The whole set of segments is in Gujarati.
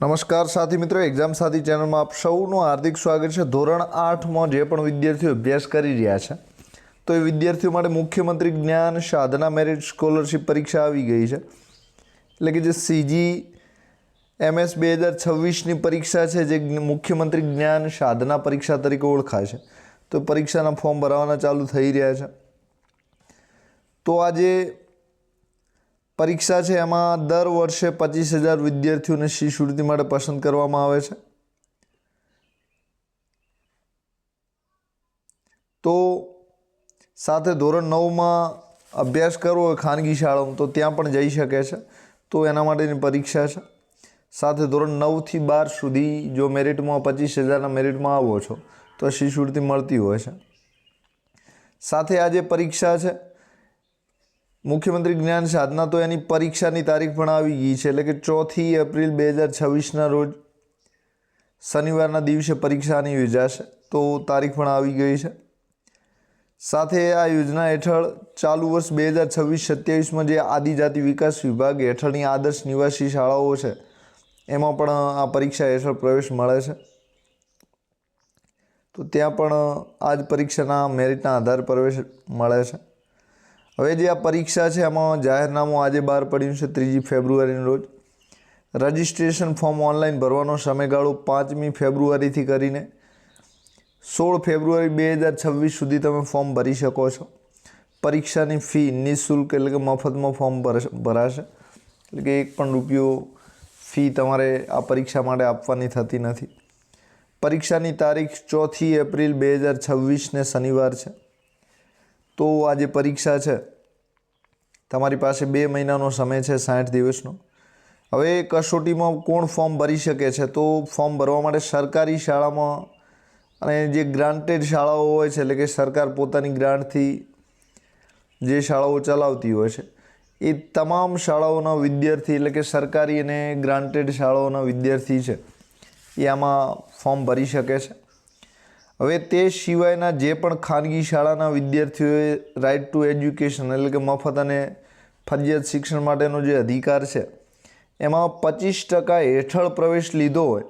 નમસ્કાર સાથી મિત્રો એક્ઝામ સાથી ચેનલમાં આપ સૌનું હાર્દિક સ્વાગત છે. ધોરણ આઠમાં જે પણ વિદ્યાર્થીઓ અભ્યાસ કરી રહ્યા છે, તો એ વિદ્યાર્થીઓ માટે મુખ્યમંત્રી જ્ઞાન સાધના મેરિટ સ્કોલરશિપ પરીક્ષા આવી ગઈ છે. એટલે કે જે સીજી એમએસ બે હજાર છવ્વીસની પરીક્ષા છે, જે મુખ્યમંત્રી જ્ઞાન સાધના પરીક્ષા તરીકે ઓળખાય છે. તો પરીક્ષાના ફોર્મ ભરવાના ચાલુ થઈ રહ્યા છે. તો આજે પરીક્ષા છે એમાં દર વર્ષે પચીસ હજાર વિદ્યાર્થીઓને શિષ્યવૃત્તિ માટે પસંદ કરવામાં આવે છે? તો સાથે ધોરણ નવમાં અભ્યાસ કરવો હોય ખાનગી શાળામાં, તો ત્યાં પણ જઈ શકે છે. તો એના માટેની પરીક્ષા છે. સાથે ધોરણ નવથી બાર સુધી જો મેરિટમાં પચીસ હજારના મેરિટમાં આવો છો, તો શિષ્યવૃત્તિ મળતી હોય છે. સાથે આ જે પરીક્ષા છે. મુખ્યમંત્રી જ્ઞાન સાધના તો એની પરીક્ષાની તારીખ પણ આવી ગઈ છે. એટલે કે ચોથી એપ્રિલ બે હજાર છવ્વીસના રોજ શનિવારના દિવસે પરીક્ષાની યોજાશે તો તારીખ પણ આવી ગઈ છે. સાથે આ યોજના હેઠળ ચાલુ વર્ષ બે હજાર છવ્વીસ સત્યાવીસમાં જે આદિજાતિ વિકાસ વિભાગ હેઠળની આદર્શ નિવાસી શાળાઓ છે, એમાં પણ આ પરીક્ષા હેઠળ પ્રવેશ મળે છે. તો ત્યાં પણ આ જ પરીક્ષાના મેરિટના આધાર પ્રવેશ મળે છે. હવે જે આ પરીક્ષા છે એમાં જાહેરનામું આજે બહાર પડ્યું છે, ત્રીજી ફેબ્રુઆરીના રોજ. રજિસ્ટ્રેશન ફોર્મ ઓનલાઈન ભરવાનો સમયગાળો પાંચમી ફેબ્રુઆરીથી કરીને સોળ ફેબ્રુઆરી બે હજાર છવ્વીસ સુધી તમે ફોર્મ ભરી શકો છો. પરીક્ષાની ફી નિઃશુલ્ક એટલે કે મફતમાં ફોર્મ ભરશે. એટલે કે એક પણ રૂપિયો ફી તમારે આ પરીક્ષા માટે આપવાની થતી નથી. પરીક્ષાની તારીખ ચોથી એપ્રિલ બે હજાર છવ્વીસને શનિવાર છે. તો આ જે પરીક્ષા છે, તમારી પાસે બે મહિનાનો સમય છે, સાઠ દિવસનો. હવે કસોટીમાં કોણ ફોર્મ ભરી શકે છે? તો ફોર્મ ભરવા માટે સરકારી શાળામાં અને જે ગ્રાન્ટેડ શાળાઓ હોય છે, એટલે કે સરકાર પોતાની ગ્રાન્ટથી જે શાળાઓ ચલાવતી હોય છે, એ તમામ શાળાઓના વિદ્યાર્થી, એટલે કે સરકારી અને ગ્રાન્ટેડ શાળાઓના વિદ્યાર્થી છે, એ આમાં ફોર્મ ભરી શકે છે. હવે તે સિવાયના જે પણ ખાનગી શાળાના વિદ્યાર્થીઓએ રાઇટ ટુ એજ્યુકેશન એટલે કે મફત અને ફરજિયાત શિક્ષણ માટેનો જે અધિકાર છે, એમાં પચીસ ટકા હેઠળ પ્રવેશ લીધો હોય,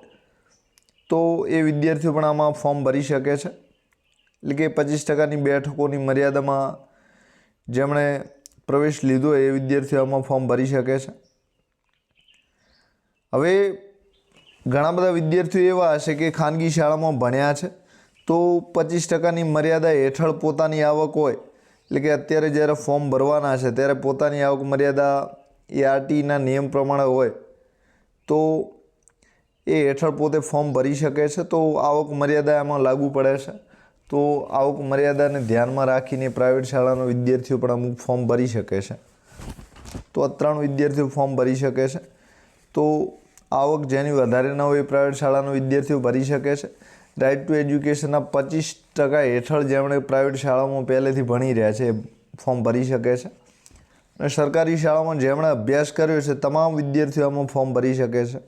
તો એ વિદ્યાર્થીઓ પણ આમાં ફોર્મ ભરી શકે છે. એટલે કે પચીસ ટકાની બેઠકોની મર્યાદામાં જેમણે પ્રવેશ લીધો હોય, એ વિદ્યાર્થીઓ આમાં ફોર્મ ભરી શકે છે. હવે ઘણા બધા વિદ્યાર્થીઓ એવા હશે કે ખાનગી શાળામાં ભણ્યા છે. તો પચીસ ટકાની મર્યાદા હેઠળ પોતાની આવક હોય, એટલે કે અત્યારે જ્યારે ફોર્મ ભરવાના છે, ત્યારે પોતાની આવક મર્યાદા એ આરટીના નિયમ પ્રમાણે હોય, તો એ હેઠળ પોતે ફોર્મ ભરી શકે છે, તો આવક મર્યાદા એમાં લાગુ પડે છે. તો આવક મર્યાદાને ધ્યાનમાં રાખીને પ્રાઇવેટ શાળાના વિદ્યાર્થીઓ પણ અમુક ફોર્મ ભરી શકે છે. તો આ ત્રણ વિદ્યાર્થીઓ ફોર્મ ભરી શકે છે. તો આવક જેની વધારે ન હોય એ પ્રાઇવેટ શાળાનો વિદ્યાર્થીઓ ભરી શકે છે. રાઇટ ટુ એજ્યુકેશનના પચીસ ટકા હેઠળ જેમણે પ્રાઇવેટ શાળાઓમાં પહેલેથી ભણી રહ્યા છે ફોર્મ ભરી શકે છે. અને સરકારી શાળામાં જેમણે અભ્યાસ કર્યો છે, તમામ વિદ્યાર્થીઓ આમાં ફોર્મ ભરી શકે છે.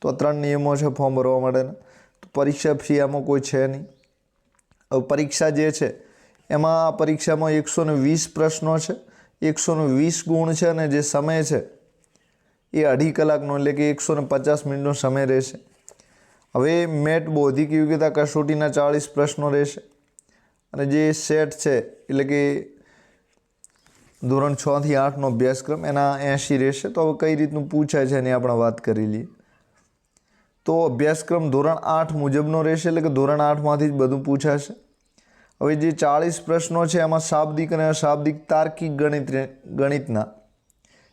તો ત્રણ નિયમો છે ફોર્મ ભરવા માટેના. તો પરીક્ષા ફી આમાં કોઈ છે નહીં. હવે પરીક્ષા જે છે, એમાં આ પરીક્ષામાં એકસો વીસ પ્રશ્નો છે. એકસો વીસ ગુણ છે અને જે સમય છે, એ અઢી કલાકનો, એટલે કે એકસો પચાસ મિનિટનો સમય રહેશે. હવે મેટ બૌદ્ધિક યોગ્યતા કસોટીના ચાળીસ પ્રશ્નો રહેશે. અને જે સેટ છે, એટલે કે ધોરણ છથી આઠનો અભ્યાસક્રમ, એના એંશી રહેશે. તો હવે કઈ રીતનું પૂછાય છે એની આપણે વાત કરી લઈએ. તો અભ્યાસક્રમ ધોરણ આઠ મુજબનો રહેશે, એટલે કે ધોરણ આઠમાંથી જ બધું પૂછાશે. હવે જે ચાળીસ પ્રશ્નો છે, એમાં શાબ્દિક અને અશાબ્દિક તાર્કિક ગણિત ગણિતના.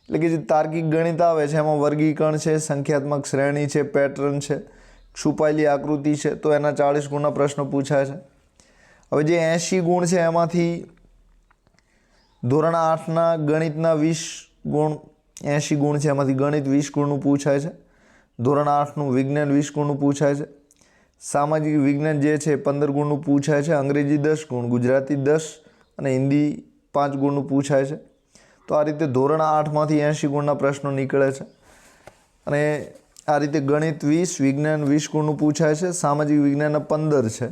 એટલે કે જે તાર્કિક ગણિત આવે છે, એમાં વર્ગીકરણ છે, સંખ્યાત્મક શ્રેણી છે, પેટર્ન છે. છુપાયેલી આકૃતિ છે, તો એના ચાળીસ ગુણના પ્રશ્નો પૂછાય છે. હવે જે એંશી ગુણ છે, એમાંથી ધોરણ આઠના ગણિતના વીસ ગુણ, એંશી ગુણ છે, એમાંથી ગણિત વીસ ગુણનું પૂછાય છે. ધોરણ આઠનું વિજ્ઞાન વીસ ગુણનું પૂછાય છે. સામાજિક વિજ્ઞાન જે છે પંદર ગુણનું પૂછાય છે. અંગ્રેજી દસ ગુણ, ગુજરાતી દસ અને હિન્દી પાંચ ગુણનું પૂછાય છે. તો આ રીતે ધોરણ આઠમાંથી એંશી ગુણના પ્રશ્નો નીકળે છે. અને આ રીતે ગણિત વીસ, વિજ્ઞાન વીસ ગુણનું પૂછાય છે, સામાજિક વિજ્ઞાનના પંદર છે.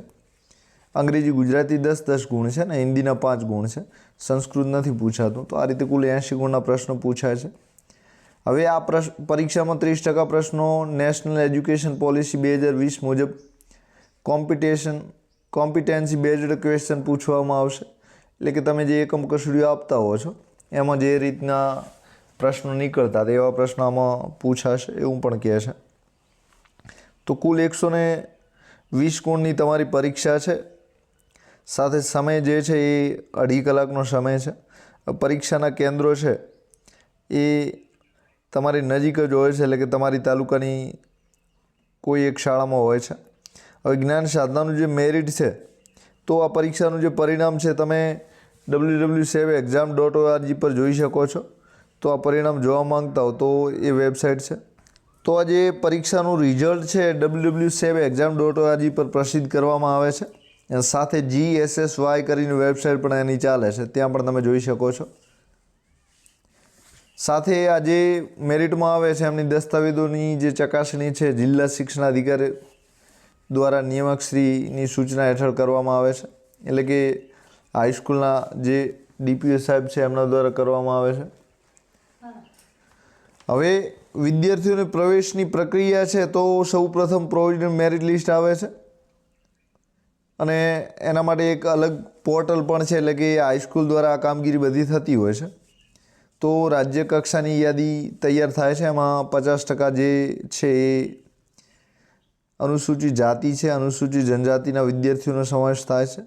અંગ્રેજી ગુજરાતી દસ દસ ગુણ છે ને હિન્દીના પાંચ ગુણ છે. સંસ્કૃત નથી પૂછાતું. તો આ રીતે કુલ એંશી ગુણના પ્રશ્નો પૂછાય છે. હવે આ પ્રશ્ન પરીક્ષામાં ત્રીસ ટકા પ્રશ્નો, નેશનલ એજ્યુકેશન પોલિસી બે હજાર વીસ મુજબ કોમ્પિટેશન, કોમ્પિટેન્સી બેઝડ ક્વેશ્ચન પૂછવામાં આવશે. એટલે કે તમે જે એકમ કસોટીઓ આપતા હો છો, એમાં જે રીતના પ્રશ્નો નીકળતા હતા, એવા પ્રશ્નો આમાં પૂછાશે એવું પણ કહે છે. તો કુલ એકસો ને વીસ ગુણની તમારી પરીક્ષા છે. સાથે સમય જે છે એ અઢી કલાકનો સમય છે. પરીક્ષાના કેન્દ્રો છે એ તમારી નજીક જ હોય છે, એટલે કે તમારી તાલુકાની કોઈ એક શાળામાં હોય છે. હવે જ્ઞાન સાધનાનું જે મેરિટ છે, તો આ પરીક્ષાનું જે પરિણામ છે, તમે W W seb exam dot O R G પર જોઈ શકો છો. તો આ પરિણામ જોવા માંગતા હો તો એ વેબસાઇટ છે. તો આ જે પરીક્ષાનું રિઝલ્ટ છે W seb exam dot O R G પર પ્રસિદ્ધ કરવામાં આવે છે. અને સાથે જી એસ એસ વાય કરીને વેબસાઇટ પણ એની ચાલે છે. ત્યાં પણ તમે જોઈ શકો છો. સાથે આ જે મેરિટમાં આવે છે. એમની દસ્તાવેજોની જે ચકાસણી છે જિલ્લા શિક્ષણાધિકારી દ્વારા નિયામકશ્રીની સૂચના હેઠળ કરવામાં આવે છે. એટલે કે હાઈસ્કૂલના જે ડીપીઓ સાહેબ છે એમના દ્વારા કરવામાં આવે છે. હવે વિદ્યાર્થીઓને પ્રવેશની પ્રક્રિયા છે તો સૌ પ્રથમ પ્રોવિઝનલ મેરિટ લિસ્ટ આવે છે. અને એના માટે એક અલગ પોર્ટલ પણ છે, એટલે કે હાઈસ્કૂલ દ્વારા આ કામગીરી બધી થતી હોય છે. તો રાજ્ય કક્ષાની યાદી તૈયાર થાય છે, એમાં પચાસ ટકા જે છે એ અનુસૂચિત જાતિ છે, અનુસૂચિત જનજાતિના વિદ્યાર્થીઓનો સમાવેશ થાય છે.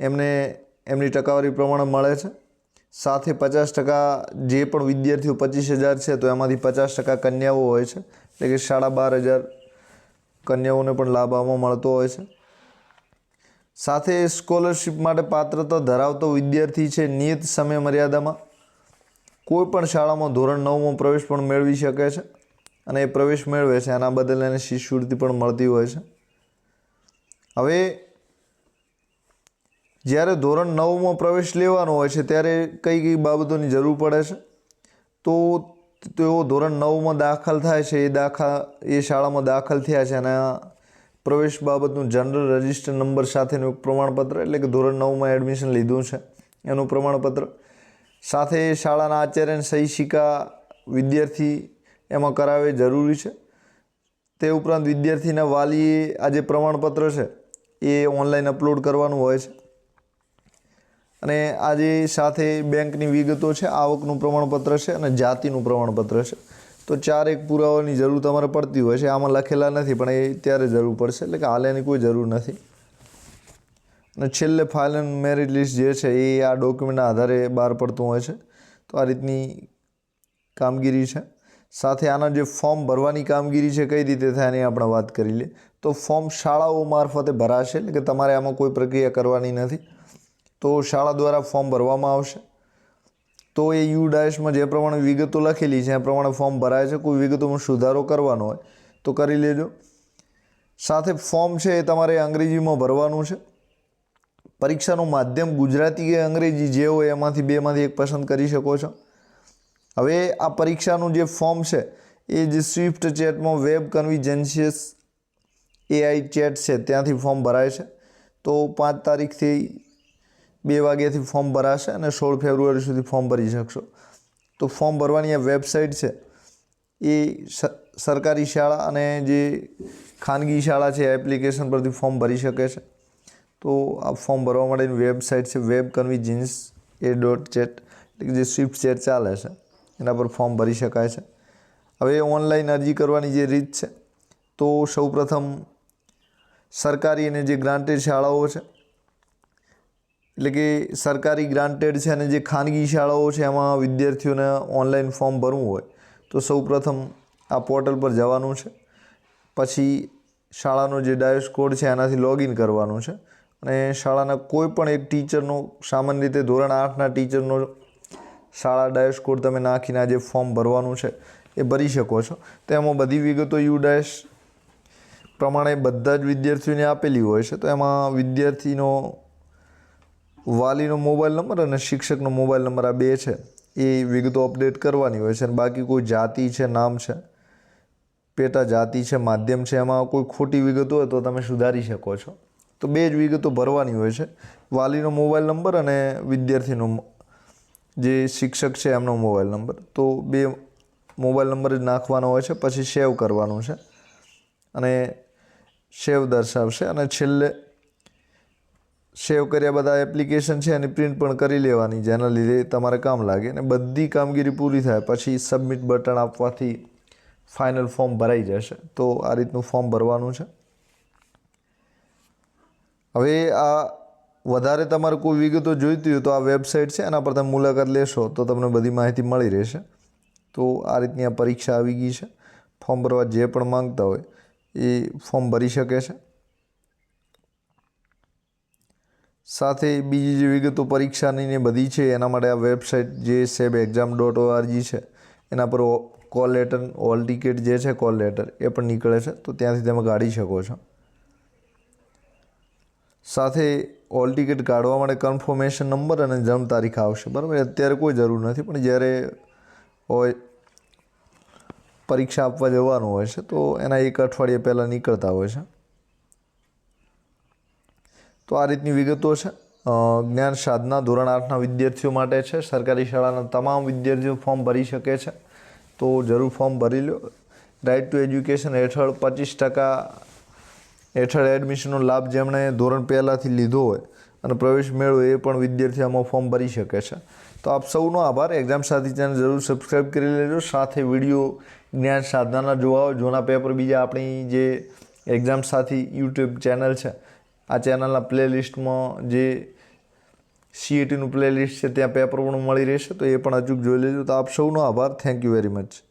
એમને, એમની ટકાવારી પ્રમાણે મળે છે. સાથે પચાસ ટકા જે પણ વિદ્યાર્થીઓ પચીસ હજાર છે, તો એમાંથી પચાસ ટકા કન્યાઓ હોય છે. એટલે કે સાડા બાર હજાર કન્યાઓને પણ લાભ આવવા મળતો હોય છે. સાથે સ્કોલરશિપ માટે પાત્રતા ધરાવતો વિદ્યાર્થી છે નિયત સમય મર્યાદામાં. કોઈ પણ શાળામાં ધોરણ નવમાં પ્રવેશ પણ મેળવી શકે છે અને એ પ્રવેશ મેળવે છે. એના બદલે એને શિષ્યવૃત્તિ પણ મળતી હોય છે. હવે જ્યારે ધોરણ નવમાં પ્રવેશ લેવાનો હોય છે, ત્યારે કઈ કઈ બાબતોની જરૂર પડે છે? તો તેઓ ધોરણ નવમાં દાખલ થાય છે, એ દાખલા એ શાળામાં દાખલ થયા છે અને પ્રવેશ બાબતનું જનરલ રજિસ્ટર નંબર સાથેનું એક પ્રમાણપત્ર, એટલે કે ધોરણ નવમાં એડમિશન લીધું છે એનું પ્રમાણપત્ર. સાથે શાળાના આચાર્ય સહી શિકા વિદ્યાર્થી એમાં કરાવે જરૂરી છે. તે ઉપરાંત વિદ્યાર્થીના વાલીએ આ જે પ્રમાણપત્ર છે, એ ઓનલાઈન અપલોડ કરવાનું હોય છે. અને આ જે સાથે બેંકની વિગતો છે, આવકનું પ્રમાણપત્ર છે અને જાતિનું પ્રમાણપત્ર છે. તો ચાર એક પુરાવાની જરૂર તમારે પડતી હોય છે. આમાં લખેલા નથી, પણ એ ત્યારે જરૂર પડશે. એટલે કે હાલ એની કોઈ જરૂર નથી. અને છેલ્લે ફાઇલ એન્ડ મેરિટ લિસ્ટ જે છે, એ આ ડોક્યુમેન્ટના આધારે બહાર પડતું હોય છે. તો આ રીતની કામગીરી છે. સાથે આના જે ફોર્મ ભરવાની કામગીરી છે, કઈ રીતે થાય એની આપણે વાત કરી લઈએ. તો ફોર્મ શાળાઓ મારફતે ભરાશે, એટલે કે તમારે આમાં કોઈ પ્રક્રિયા કરવાની નથી. તો શાળા દ્વારા ફોર્મ ભરવામાં આવશે. તો એ યુ ડાયસમાં જે પ્રમાણે વિગતો લખેલી છે, એ પ્રમાણે ફોર્મ ભરાય છે. કોઈ વિગતોમાં સુધારો કરવાનો હોય તો કરી લેજો. સાથે ફોર્મ છે એ તમારે અંગ્રેજીમાં ભરવાનું છે. પરીક્ષાનું માધ્યમ ગુજરાતી કે અંગ્રેજી જે હોય એમાંથી બેમાંથી એક પસંદ કરી શકો છો. હવે આ પરીક્ષાનું જે ફોર્મ છે, એ જે સ્વિફ્ટ ચેટમાં વેબ કન્વિજન્સિયસ એઆઈ ચેટ છે, ત્યાંથી ફોર્મ ભરાય છે. તો પાંચ તારીખથી બે વાગ્યાથી ફોર્મ ભરાશે અને સોળ ફેબ્રુઆરી સુધી ફોર્મ ભરી શકશો. તો ફોર્મ ભરવાની આ વેબસાઇટ છે, એ સરકારી શાળા અને જે ખાનગી શાળા છે એપ્લિકેશન પરથી ફોર્મ ભરી શકે છે. તો આ ફોર્મ ભરવા માટેની વેબસાઇટ છે web convergence A dot chat એટલે કે જે સ્વિફ્ટ ચેટ ચાલે છે, એના પર ફોર્મ ભરી શકાય છે. હવે ઓનલાઈન અરજી કરવાની જે રીત છે, તો સૌપ્રથમ સરકારી અને જે ગ્રાન્ટેડ શાળાઓ છે એટલે કે સરકારી ગ્રાન્ટેડ છે અને જે ખાનગી શાળાઓ છે, એમાં વિદ્યાર્થીઓને ઓનલાઈન ફોર્મ ભરવું હોય, તો સૌપ્રથમ આ પોર્ટલ પર જવાનું છે. પછી શાળાનો જે ડાયસ કોડ છે, એનાથી લોગિન કરવાનું છે. અને શાળાના કોઈ પણ એક ટીચરનો સામાન્ય રીતે ધોરણ આઠના ટીચરનો શાળા ડાયસ કોડ તમે નાખીને આ જે ફોર્મ ભરવાનું છે, એ ભરી શકો છો. તો એમાં બધી વિગતો યુ ડાયસ પ્રમાણે બધા જ વિદ્યાર્થીઓને આપેલી હોય છે, તો એમાં વિદ્યાર્થીનો વાલીનો મોબાઈલ નંબર અને શિક્ષકનો મોબાઈલ નંબર આ બે છે. એ વિગતો અપડેટ કરવાની હોય છે અને બાકી કોઈ જાતિ છે, નામ છે, પેટા જાતિ છે, માધ્યમ છે, એમાં કોઈ ખોટી વિગતો હોય તો તમે સુધારી શકો છો. તો બે જ વિગતો ભરવાની હોય છે. વાલીનો મોબાઈલ નંબર અને વિદ્યાર્થીનો જે શિક્ષક છે એમનો મોબાઈલ નંબર. તો બે મોબાઈલ નંબર જ નાખવાનો હોય છે, પછી સેવ કરવાનું છે. અને સેવ દર્શાવશે અને છેલ્લે સેવ કર્યા બધા એપ્લિકેશન છે એની પ્રિન્ટ પણ કરી લેવાની જેના લીધે તમારે કામ લાગે અને બધી કામગીરી પૂરી થાય પછી સબમિટ બટન આપવાથી ફાઇનલ ફોર્મ ભરાઈ જશે. તો આ રીતનું ફોર્મ ભરવાનું છે. હવે આ વધારે તમારે કોઈ વિગતો જોઈતી હોય તો આ વેબસાઇટ છે, એના પર તમે મુલાકાત લેશો તો તમને બધી માહિતી મળી રહેશે. તો આ રીતની આ પરીક્ષા આવી ગઈ છે. ફોર્મ ભરવા જે પણ માંગતા હોય એ ફોર્મ ભરી શકે છે. સાથે બીજી જે વિગતો પરીક્ષાની ને બધી છે, એના માટે આ વેબસાઇટ જે સેબ એક્ઝામ ડોટ ઓઆરજી છે, એના પર કોલ લેટર ઓલ ટિકિટ જે છે કોલ લેટર એ પણ નીકળે છે. તો ત્યાંથી તમે કાઢી શકો છો. સાથે ઓલ ટિકિટ કાઢવા માટે કન્ફર્મેશન નંબર અને જન્મ તારીખ આવશે. બરાબર? અત્યારે કોઈ જરૂર નથી, પણ જ્યારે હોય, પરીક્ષા આપવા જવાનું હોય છે, તો એના એક અઠવાડિયા પહેલાં નીકળતા હોય છે. તો આ રીતની વિગતો છે. જ્ઞાન સાધના ધોરણ આઠના વિદ્યાર્થીઓ માટે છે. સરકારી શાળાના તમામ વિદ્યાર્થીઓ ફોર્મ ભરી શકે છે. તો જરૂર ફોર્મ ભરી લો. રાઇટ ટુ એજ્યુકેશન હેઠળ પચીસ ટકા હેઠળ એડમિશનનો લાભ જેમણે ધોરણ પહેલાંથી લીધો હોય અને પ્રવેશ મેળવો એ પણ વિદ્યાર્થી આમાં ફોર્મ ભરી શકે છે. તો આપ સૌનો આભાર. એક્ઝામ સાથી ચેનલ જરૂર સબસ્ક્રાઈબ કરી લેજો. સાથે વીડિયો જ્ઞાન સાધનાના જોવા જૂના પેપર બીજા આપણી જે એક્ઝામ સાથી યુટ્યુબ ચેનલ છે આ ચેનલના પ્લેલિસ્ટમાં જે સીઈટીનું પ્લેલિસ્ટ છે, ત્યાં પેપર પણ મળી રહેશે, તો એ પણ અચૂક જોઈ લેજો. તો આપ સૌનો આભાર. Thank you very much